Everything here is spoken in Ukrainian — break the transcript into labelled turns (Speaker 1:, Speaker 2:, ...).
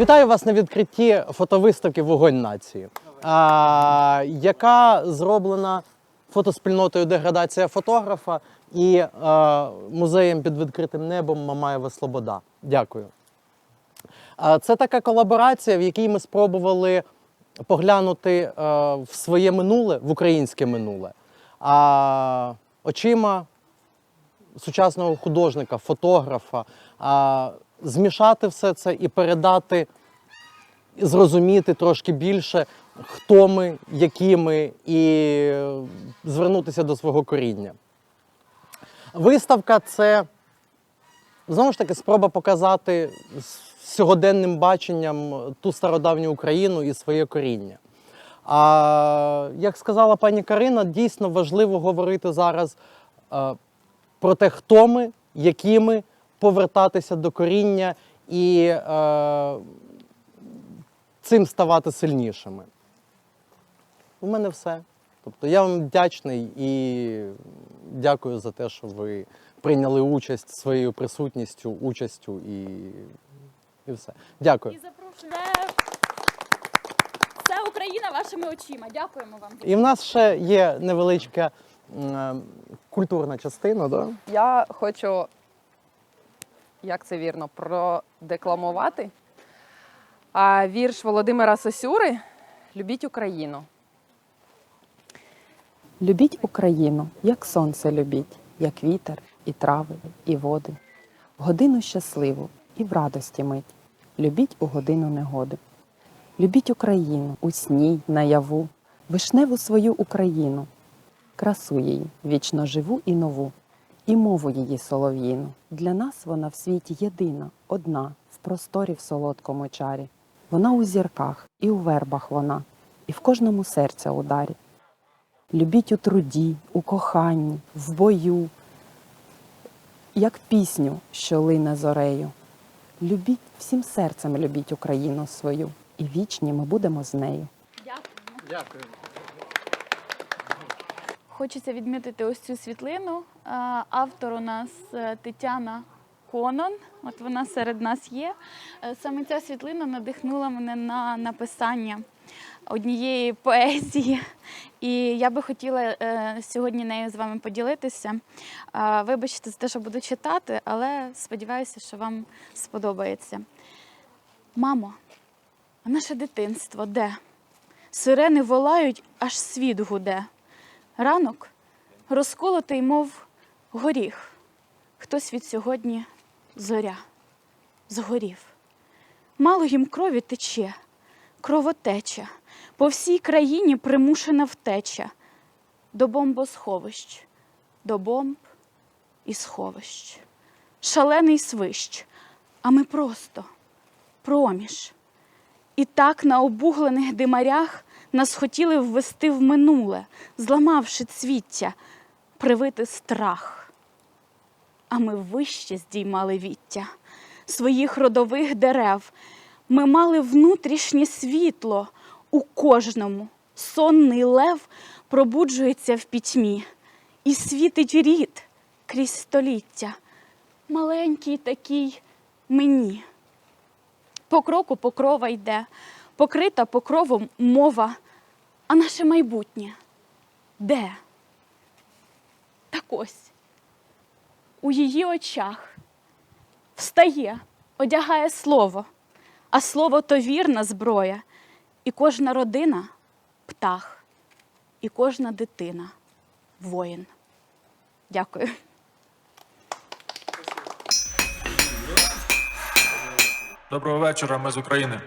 Speaker 1: Вітаю вас на відкритті фотовиставки Вогонь нації, а, яка зроблена фотоспільнотою Деградація фотографа і а, музеєм під відкритим небом Мамаєва Слобода. Дякую. А, Це така колаборація, в якій ми спробували поглянути е, в своє минуле, в українське минуле, а очима сучасного художника, фотографа, а, змішати все це і передати, зрозуміти трошки більше, хто ми, які ми, і звернутися до свого коріння. Виставка це знову ж таки спроба показати сьогоденним баченням ту стародавню Україну і своє коріння. А як сказала пані Карина, дійсно важливо говорити зараз е, про те, хто ми, які ми, повертатися до коріння і е, цим ставати сильнішими. У мене все. Тобто я вам вдячний і дякую за те, що ви прийняли участь своєю присутністю, участю і, і все. Дякую.
Speaker 2: І запрошую. Це, Україна вашими очима. Дякуємо вам.
Speaker 1: І в нас ще є невеличка е, культурна частина, да?
Speaker 3: Я хочу, як це вірно, продекламувати а, вірш Володимира Сосюри Любіть Україну. Любіть Україну, як сонце любіть, як вітер, і трави, і води. Годину щасливу і в радості мить. Любіть у годину негоди. Любіть Україну у сні, наяву, вишневу свою Україну, красу її, вічно живу і нову, і мову її солов'їну. Для нас вона в світі єдина, одна, в просторі в солодкому чарі. Вона у зірках і у вербах вона, і в кожному серця ударі. Любіть у труді, у коханні, в бою, як пісню, що лине зорею. Любіть всім серцем любіть Україну свою, і вічні ми будемо з нею.
Speaker 2: Дякуємо.
Speaker 1: Дякую.
Speaker 2: Хочеться відмітити ось цю світлину. Автор у нас е, Тетяна Конон. От вона серед нас є. Е, Саме ця світлина надихнула мене на написання однієї поезії. І я би хотіла е, сьогодні нею з вами поділитися. Вибачте за те, що буду читати, але сподіваюся, що вам сподобається. Мамо, а наше дитинство де? Сирени волають, аж світ гуде. Ранок розколотий, мов горіх. Хтось від сьогодні зоря згорів. Мало їм крові тече, кровотеча, по всій країні примушена втеча до бомбосховищ, до бомб і сховищ. Шалений свищ, а ми просто проміж. І так на обуглених димарях нас хотіли ввести в минуле, зламавши цвіття, привити страх. А ми вище здіймали віття своїх родових дерев. Ми мали внутрішнє світло у кожному. Сонний лев пробуджується в пітьмі і світить рід крізь століття. Маленький такий мені. По кроку покрова йде, покрита покровом мова, а наше майбутнє де? Так ось, у її очах встає, одягає слово, а слово то вірна зброя, і кожна родина птах, і кожна дитина воїн. Дякую.
Speaker 4: Доброго вечора, ми з України.